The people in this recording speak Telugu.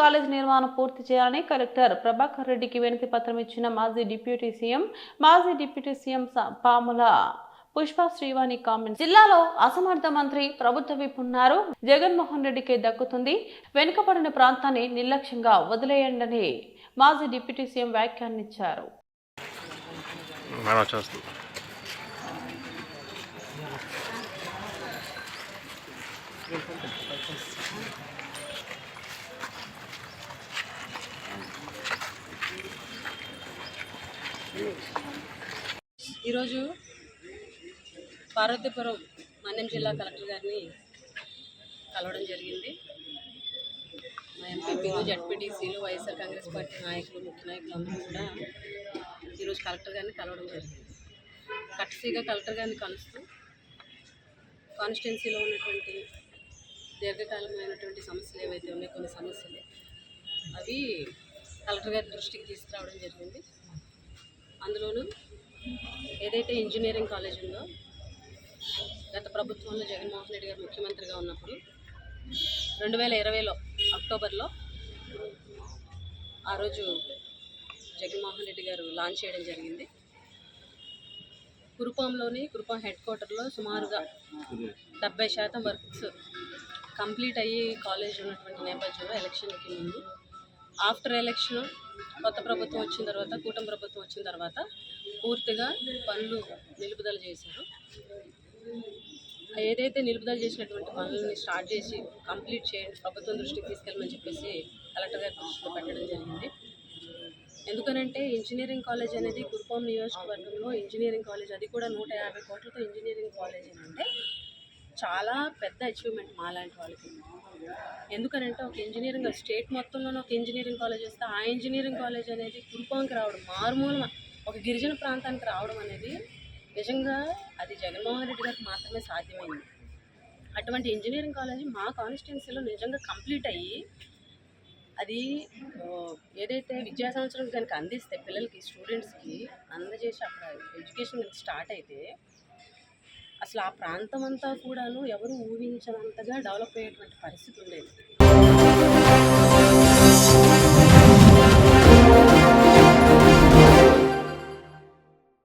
కాలేజ్ నిర్మాణం పూర్తి చేయాలని కలెక్టర్ ప్రభాకర్ రెడ్డికి వినతి పత్రం ఇచ్చిన మాజీ డిప్యూటీ సీఎం మాజీ deputy CM Pamula Pushpa Srivani comment జిల్లాలో అసమర్థ మంత్రి ప్రభుత్వ విప్ ఉన్నారు. జగన్మోహన్ రెడ్డికి దక్కుతుంది. వెనుకబడిన ప్రాంతాన్ని నిర్లక్ష్యంగా వదిలేయండని మాజీ డిప్యూటీ సీఎం వ్యాఖ్యానించారు మేడం ఈరోజు పార్వతీపురం మన్యం జిల్లా కలెక్టర్ గారిని కలవడం జరిగింది. మా ఎంపీలు జడ్పీటీసీలు వైఎస్ఆర్ కాంగ్రెస్ పార్టీ నాయకులు ముఖ్య నాయకులు అందరూ కూడా ఈరోజు కలెక్టర్ గారిని కలవడం జరిగింది. కట్సీగా కలెక్టర్ గారిని కలుస్తూ కాన్స్టిట్యున్సీలో ఉన్నటువంటి దీర్ఘకాలమైనటువంటి సమస్యలు ఏవైతే ఉన్నాయో కొన్ని సమస్యలు అవి కలెక్టర్ గారి దృష్టికి తీసుకురావడం జరిగింది. అందులోనూ ఏదైతే ఇంజనీరింగ్ కాలేజ్ ఉందో గత ప్రభుత్వంలో జగన్మోహన్ రెడ్డి గారు ముఖ్యమంత్రిగా ఉన్నప్పుడు రెండు వేల ఇరవైలో అక్టోబర్లో ఆ రోజు జగన్మోహన్ రెడ్డి గారు లాంచ్ చేయడం జరిగింది. కురుపాంలోని కురుపాం హెడ్ క్వార్టర్లో సుమారుగా డెబ్బై శాతం వర్క్స్ కంప్లీట్ అయ్యి కాలేజ్ ఉన్నటువంటి నేపథ్యంలో ఎలక్షన్కి ముందు ఆఫ్టర్ ఎలక్షన్ కొత్త ప్రభుత్వం వచ్చిన తర్వాత కూటమి ప్రభుత్వం వచ్చిన తర్వాత పూర్తిగా పనులు నిలుపుదల చేశారు. ఏదైతే నిలుపుదల చేసినటువంటి పనులని స్టార్ట్ చేసి కంప్లీట్ చేయండి ప్రభుత్వం దృష్టికి తీసుకెళ్ళమని చెప్పేసి కలెక్టర్ గారి దృష్టిలో పెట్టడం జరిగింది. ఎందుకనంటే ఇంజనీరింగ్ కాలేజ్ అనేది కురుపాం నియోజకవర్గంలో ఇంజనీరింగ్ కాలేజ్ అది కూడా నూట యాభై కోట్లతో ఇంజనీరింగ్ కాలేజ్ అంటే చాలా పెద్ద అచీవ్మెంట్ మాలాంటి వాళ్ళకి. ఎందుకనంటే ఒక ఇంజనీరింగ్ స్టేట్ మొత్తంలోనే ఒక ఇంజనీరింగ్ కాలేజ్ వస్తే ఆ ఇంజనీరింగ్ కాలేజ్ అనేది కురుపాంకి రావడం మారుమూల ఒక గిరిజన ప్రాంతానికి రావడం అనేది నిజంగా అది జగన్మోహన్ రెడ్డి గారికి మాత్రమే సాధ్యమైంది. అటువంటి ఇంజనీరింగ్ కాలేజ్ మా కాన్స్టిట్యున్సీలో నిజంగా కంప్లీట్ అయ్యి అది ఏదైతే విద్యా సంవత్సరం కనుక అందిస్తే పిల్లలకి స్టూడెంట్స్కి అందజేసి అక్కడ ఎడ్యుకేషన్ స్టార్ట్ అయితే అసలు ఆ ప్రాంతం అంతా కూడాను ఎవరు ఊహించనంతగా డెవలప్ అయ్యేటువంటి పరిస్థితి ఉండేది.